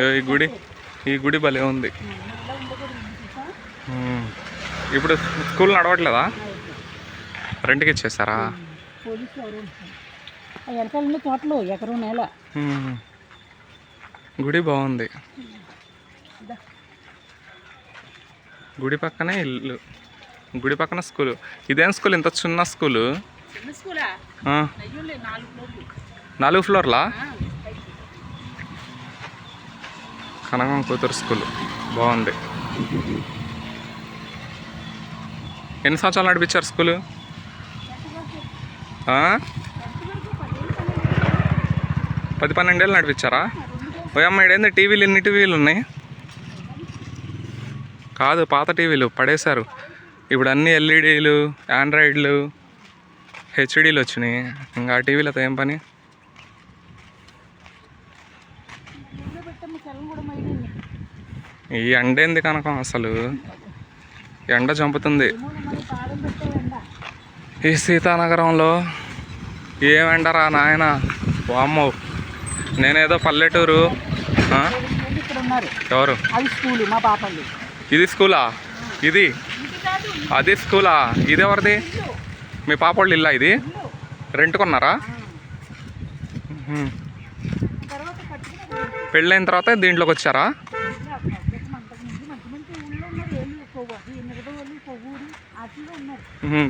ఈ గుడి ఈ గుడి భలే ఉంది. ఇప్పుడు స్కూల్ నడవట్లేదా? రెంట్కి ఇచ్చేసారా తోటలు ఎకరం నేల. గుడి బాగుంది. గుడి పక్కనే ఇల్లు. గుడి పక్కన స్కూల్. ఇదేం స్కూల్? ఇంత చిన్న స్కూలు? నాలుగు ఫ్లోర్లా? కనగం కూతురు స్కూల్. బాగుంది. ఎన్ని సంవత్సరాలు నడిపించారు స్కూలు? పది పన్నెండేళ్ళు నడిపించారా? ఓయమ్మ ఏంది టీవీలు ఎన్ని టీవీలు ఉన్నాయి? కాదు పాత టీవీలు పడేశారు. ఇప్పుడు అన్ని ఎల్ఈడీలు ఆండ్రాయిడ్లు హెచ్డీలు వచ్చినాయి. ఇంకా ఆ టీవీలతో ఏం పని? ఈ ఎండ ఏంది కనుక అసలు? ఎండ చంపుతుంది. ఈ సీతానగరంలో ఏమండరా నాయన? వామ్మో. నేనేదో పల్లెటూరు ఎవరు? ఇది స్కూలా? ఇది? అది స్కూలా? ఇది ఎవరిది? మీ పాప ఇల్లా ఇది? రెంట్ కొన్నారా పెళ్ళైన తర్వాత దీంట్లోకి వచ్చారా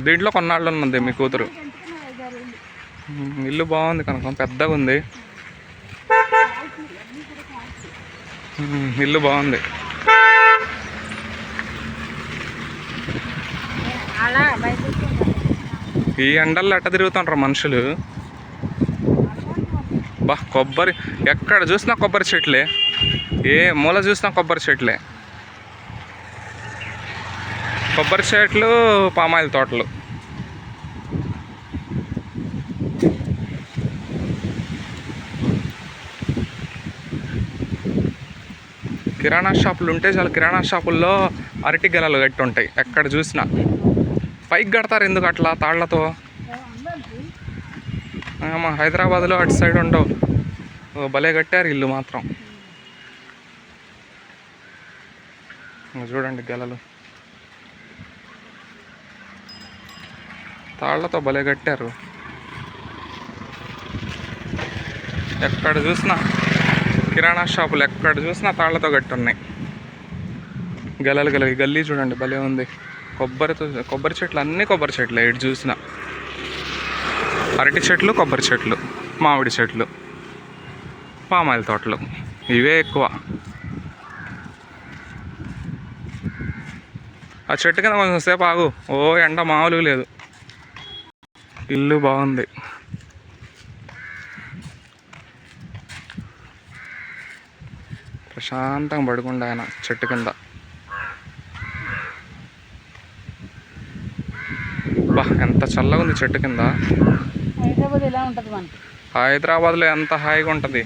దీంట్లో కొన్నాళ్ళు ఉన్నది మీ కూతురు. ఇల్లు బాగుంది కనుక పెద్దగా ఉంది. ఇల్లు బాగుంది. ఈ ఎండల్లో ఎట్ట తిరుగుతుంటారు మనుషులు? బా కొబ్బరి ఎక్కడ చూసినా కొబ్బరి చెట్లే. ఏ మూల చూసినా కొబ్బరి చెట్లే. కొబ్బరి చెట్లు పామాయిల్ తోటలు. కిరాణా షాపులు ఉంటే చాలా. కిరాణా షాపుల్లో అరటి గెలలు కట్టి ఉంటాయి. ఎక్కడ చూసినా. పైకి కడతారు ఎందుకు అట్లా తాళ్ళతో? మా హైదరాబాద్లో అటు సైడ్ ఉండవు. భలే కట్టారు ఇల్లు మాత్రం. చూడండి గెలలు. తాళ్ళతో భలే కట్టారు. ఎక్కడ చూసినా కిరాణా షాపులు ఎక్కడ చూసినా తాళ్ళతో కట్టి ఉన్నాయి గెలలు గలవి. గల్లీ చూడండి భలే ఉంది. కొబ్బరితో కొబ్బరి చెట్లు అన్నీ కొబ్బరి చెట్లే ఇటు చూసినా. అరటి చెట్లు కొబ్బరి చెట్లు మామిడి చెట్లు పామాయిల తోటలు. ఇవే ఎక్కువ. ఆ చెట్టు కింద కొంచెం సేపు ఆగు. ఓ ఎండ మామూలు లేదు. ఇల్లు బాగుంది. ప్రశాంతంగా పడుకుండా ఆయన చెట్టు కింద. బా ఎంత చల్లగా ఉంది చెట్టు కింద. హైదరాబాద్ ఎలా ఉంటుంది మనకి? హైదరాబాద్లో ఎంత హాయిగా ఉంటుంది.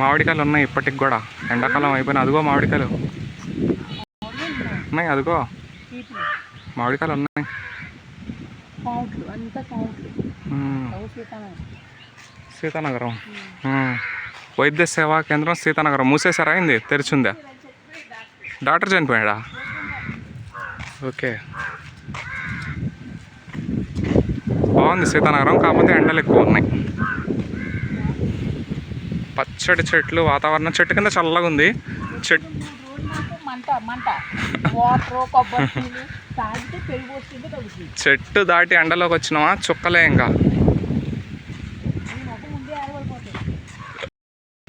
మామిడికాయలు ఉన్నాయి ఇప్పటికి కూడా. ఎండాకాలం అయిపోయిన అదిగో మామిడికాయలు. ఉన్నాయి అదిగో. మామిడికాయలు ఉన్నాయి. కౌంట్లు అంతా కౌంట్లు మ్మ్. అవు సీతానగరం. వైద్య సేవా కేంద్రం సీతానగరం. మూసేసారా అయింది తెరిచిందా? డాక్టర్ చనిపోయాడా? ఓకే. బాగుంది సీతానగరం కాకపోతే ఎండలు ఎక్కువ ఉన్నాయి. పచ్చడి చెట్లు వాతావరణం. చెట్టు కింద చల్లగా ఉంది చెట్ రోడ్డు మాత్రం మంట మంట. వాటర్ కొబ్బరి తాగితే పెరుగు తగ్గుతుంది చెట్టు దాటి ఎండలోకి వచ్చినామా? చుక్కలే ఇంకా.